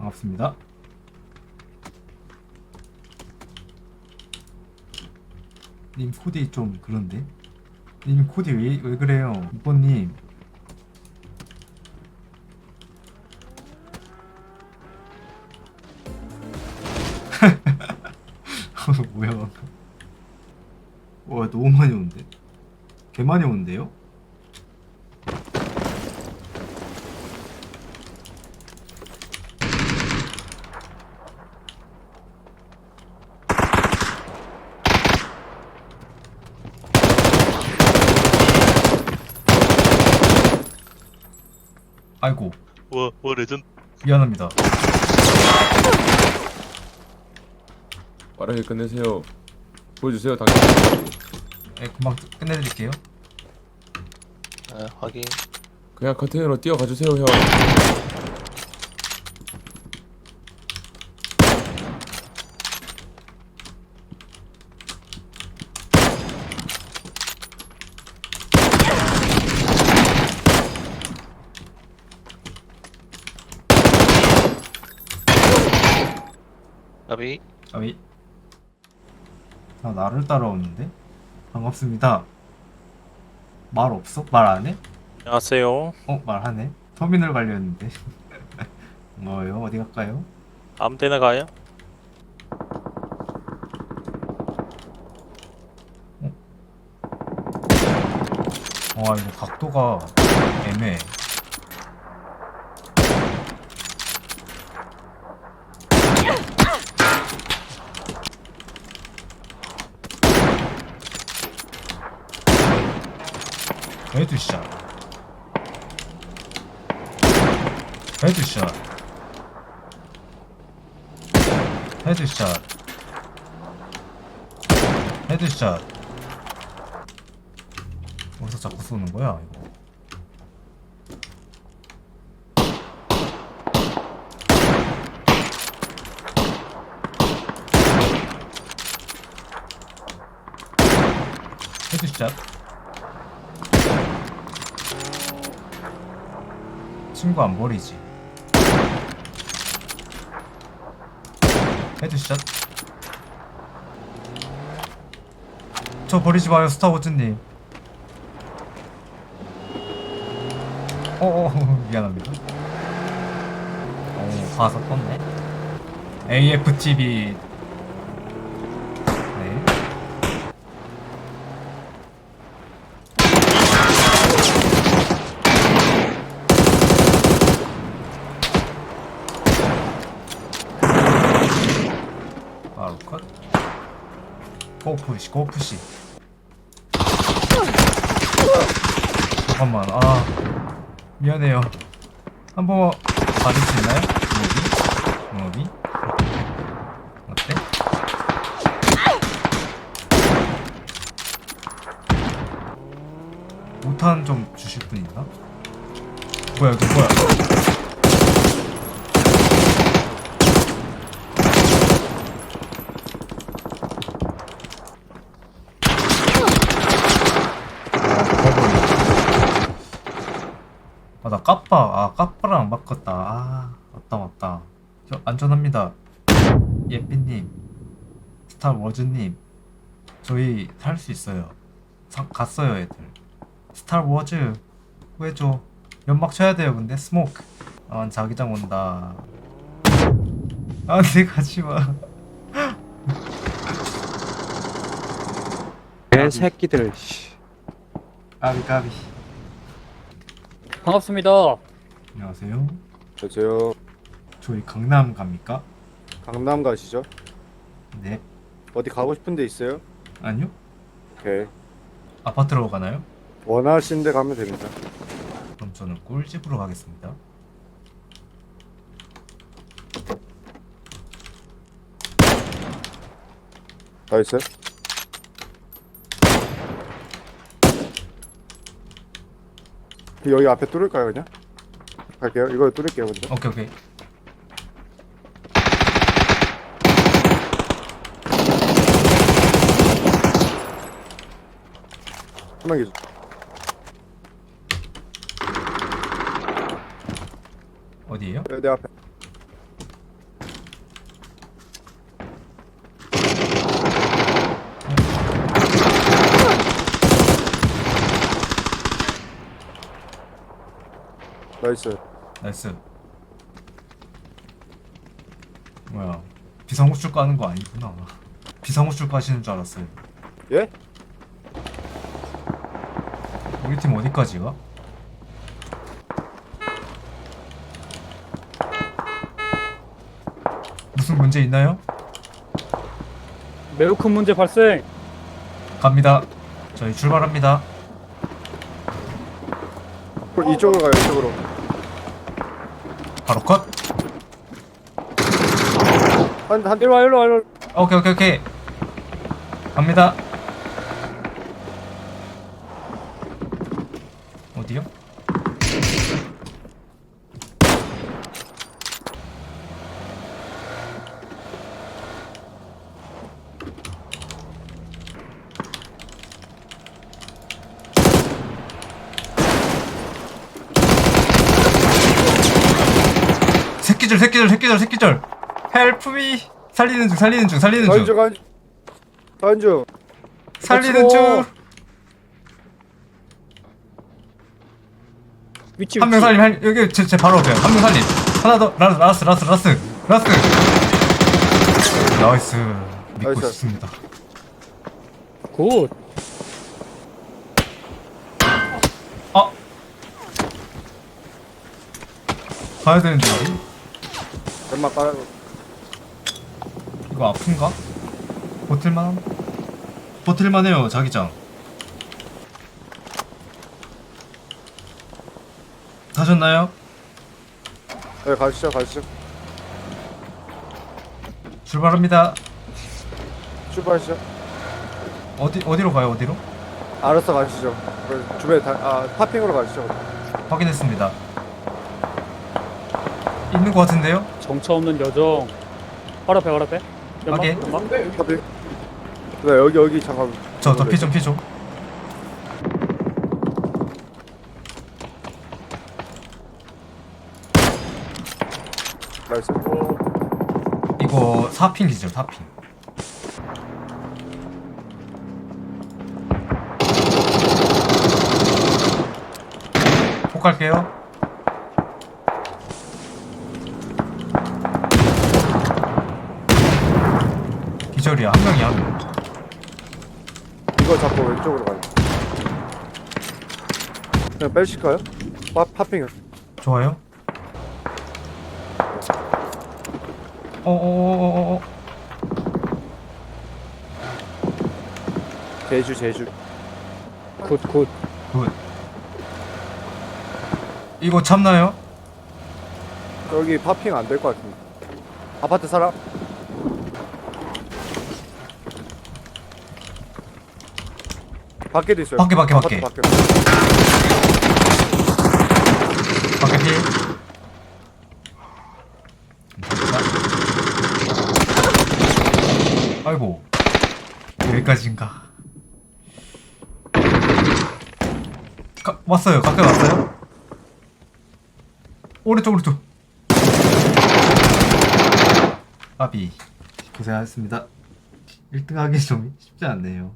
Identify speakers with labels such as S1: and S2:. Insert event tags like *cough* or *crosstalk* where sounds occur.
S1: 반갑습니다. 님 코디 좀 그런데? 님 코디 왜, 왜 그래요? 이뽀님 *laughs* 뭐야 와 너무 많이 온대 개 많이 온대요? 아이고
S2: 와, 와 레전.
S1: 미안합니다
S3: 빠르게 끝내세요. 보여주세요, 당신.
S1: 네, 금방 끝내드릴게요
S2: 아, 확인.
S3: 그냥 컨테이너로 뛰어가 주세요, 형.
S2: 아비.
S1: 아이 아 나를 따라오는데 반갑습니다 말 없어? 말 안 해?
S4: 안녕하세요.
S1: 어 말하네 터미널 가려했는데 *laughs* 뭐요 어디 갈까요?
S4: 아무 데나 가요?
S1: 와 이거 각도가 애매해 헤드샷 헤드샷 헤드샷 헤드샷 어디서 자꾸 쏘는 거야 이거? 헤드샷 친구 안 버리지. 헤드샷. 저 버리지 마요 스타워즈님. 어어 *laughs* 미안합니다. 오 가서 떴네. AFTV 네 바로 컷 고푸시 고푸시 잠깐만 아 미안해요 한 번만 봐줄 수 있나요? 무비? 무비? 어때? 우탄 좀 주실 분 있나? 뭐야 이거 뭐야 아, 나 까빠, 아, 까빠랑 안 바꿨다. 아, 맞다, 맞다. 저, 안전합니다. 예삐님, 스타워즈님, 저희 살 수 있어요. 사, 갔어요, 애들. 스타워즈, 구해줘. 연막 쳐야 돼요, 근데. 스모크. 아, 자기장 온다. 아, 내 가지 마.
S5: 개새끼들 씨.
S1: 까비, 까비.
S6: 반갑습니다.
S1: 안녕하세요.
S5: 저요
S1: 저희 강남 갑니까?
S5: 강남 가시죠?
S1: 네.
S5: 어디 가고 싶은 데 있어요?
S1: 아니요?
S5: 오케이
S1: 아파트로 가나요?
S5: 원하시는 데 가면 됩니다
S1: 그럼 저는 꿀집으로 가겠습니다.
S5: 다 있어요? 여기 앞에 뚫을까요 그냥? 갈게요 이거 뚫을게요 먼저
S1: 오케이, 오케이.
S5: 한명 계속
S1: 어디에요?
S5: 내 앞에 나이스.
S1: 나이스. 뭐야? 비상호출 까는 거 아니구나. 비상호출 까시는 줄 알았어요.
S5: 예?
S1: 우리 팀 어디까지 가? 무슨 문제 있나요?
S6: 매우 큰 문제 발생.
S1: 갑니다. 저희 출발합니다.
S5: 그럼 이쪽으로 가요, 이쪽으로.
S1: 바로 컷.
S5: 한, 한,
S6: 이리 와, 이리 와, 와.
S1: 오케이 오케이 오케이. 갑니다. 어디요? 새끼들 새끼들 새끼들 새끼들 헬프미 살리는 중 살리는 중 살리는 중
S5: 간주, 간주. 간주.
S1: 살리는 중.
S5: 와.
S6: 위치,
S1: 한 명
S6: 위치.
S1: 살림 한 여기 제, 제 바로 앞에 한 명 살림 하나 더 라스 라스 라스 라스 라스 나이스 믿고
S5: 나이스.
S1: 싶습니다
S6: 굿.
S1: 아 가야 되는데
S5: 연막 깔아.
S1: 이거 아픈가 버틸만 버틸만해요 자기장 가셨나요
S5: 네, 가시죠, 가시죠.
S1: 출발합니다
S5: 출발하시죠.
S1: 어디 어디로 가요 어디로
S5: 알아서 가시죠. 그 주변에 다, 아, 파핑으로 가시죠.
S1: 확인했습니다 있는 것 같은데요
S6: 정처 없는 여정. 바로 앞에, 바로 앞에. 연막,
S1: 오케이.
S6: 연막.
S5: 파핑. 네, 여기, 여기, 잠깐.
S1: 저, 저 피 좀 피 좀.
S5: 나이스.
S1: 이거 4핑 기죠, 4핑. 폭 갈게요. 기절이야, 한 명이야.
S5: 이거 잡고 왼쪽으로 가요. 그냥 빼실까요? 파, 파핑을.
S1: 좋아요. 어어어어어
S5: 제주, 제주.
S6: 굿, 굿.
S1: 굿. 이거 참나요?
S5: 여기 파핑 안 될 것 같은데. 아파트 사람? 밖에도 있어요.
S1: 밖에, 밖에,
S5: 아파트
S1: 밖에.
S5: 밖에.
S1: 밖에 피. 감사합니다. 아이고 여기까지인가? 가, 왔어요. 가까이 왔어요. 오른쪽 오른쪽. 아비 고생하셨습니다. 1등 하기 좀 쉽지 않네요.